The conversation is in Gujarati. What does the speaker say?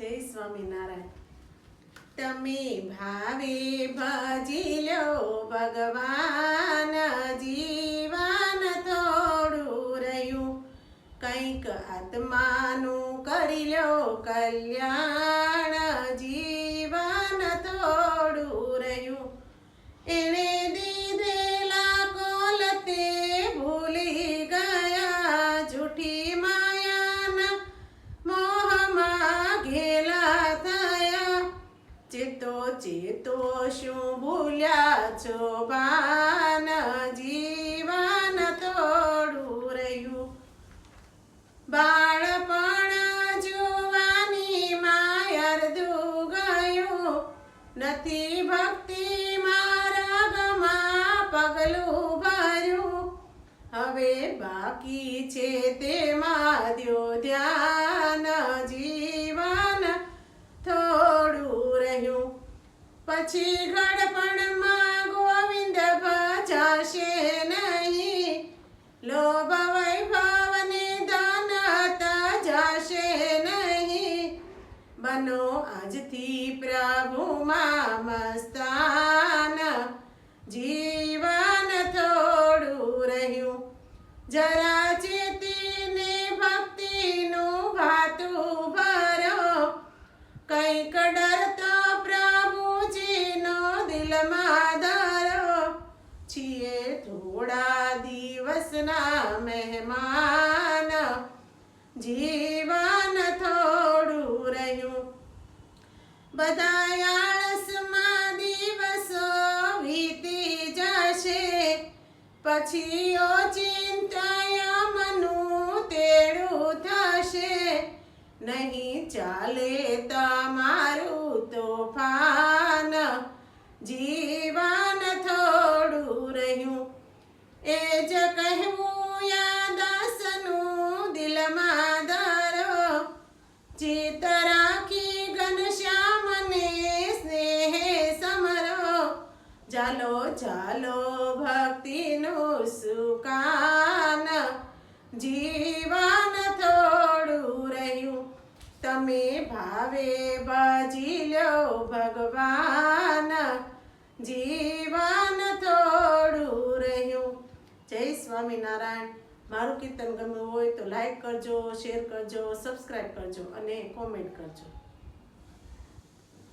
જય સ્વામિનારાયણ તમે ભાવે ભજી લો ભગવાન, જીવન થોડું રહ્યું. કંઈક આત્માનું કરી લો કલ્યાણ, જીવન થોડું રહ્યું. એણે દીધેલા કોલ તે ભૂલી ગયા, જૂઠી ચેતો ચેતો શું ભૂલ્યા છો ભાન જીવન તોડું રહ્યું. બાળપણ જુવાની માયર ગયું નથી ભક્તિ મારામાં પગલું ભર્યું. હવે બાકી છે તેમાં દ્યો ધ્યાન પછી ગડપણમાં ગોવિંદ ભજાશે નહીં. લોભ વૈભવને હતા જાશે નહીં. બનો આજથી પ્રભુમાં મસ્તાન. જીવન થોડું રહ્યું. જરા ધરો છીએ થોડા દિવસના મહેમાન. જીવન થોડું રહ્યું. બધા આળસમાં દિવસો વીતી જશે. પછી ચિંતાયા મનું તેડું થશે. નહીં ચાલે તમારું ચિત રાખી ઘનશ્યામને સ્નેહે સમરો. ચાલો ચાલો, ભક્તિનું સુકાન. જીવન થોડું રહ્યું. તમે ભાવે ભજી લો ભગવાન. જીવન થોડું રહ્યું. જય સ્વામિનારાયણ. મારું કીર્તન ગમ્યું હોય તો લાઈક કરજો શેર કરજો સબસ્ક્રાઈબ કરજો અને કોમેન્ટ કરજો.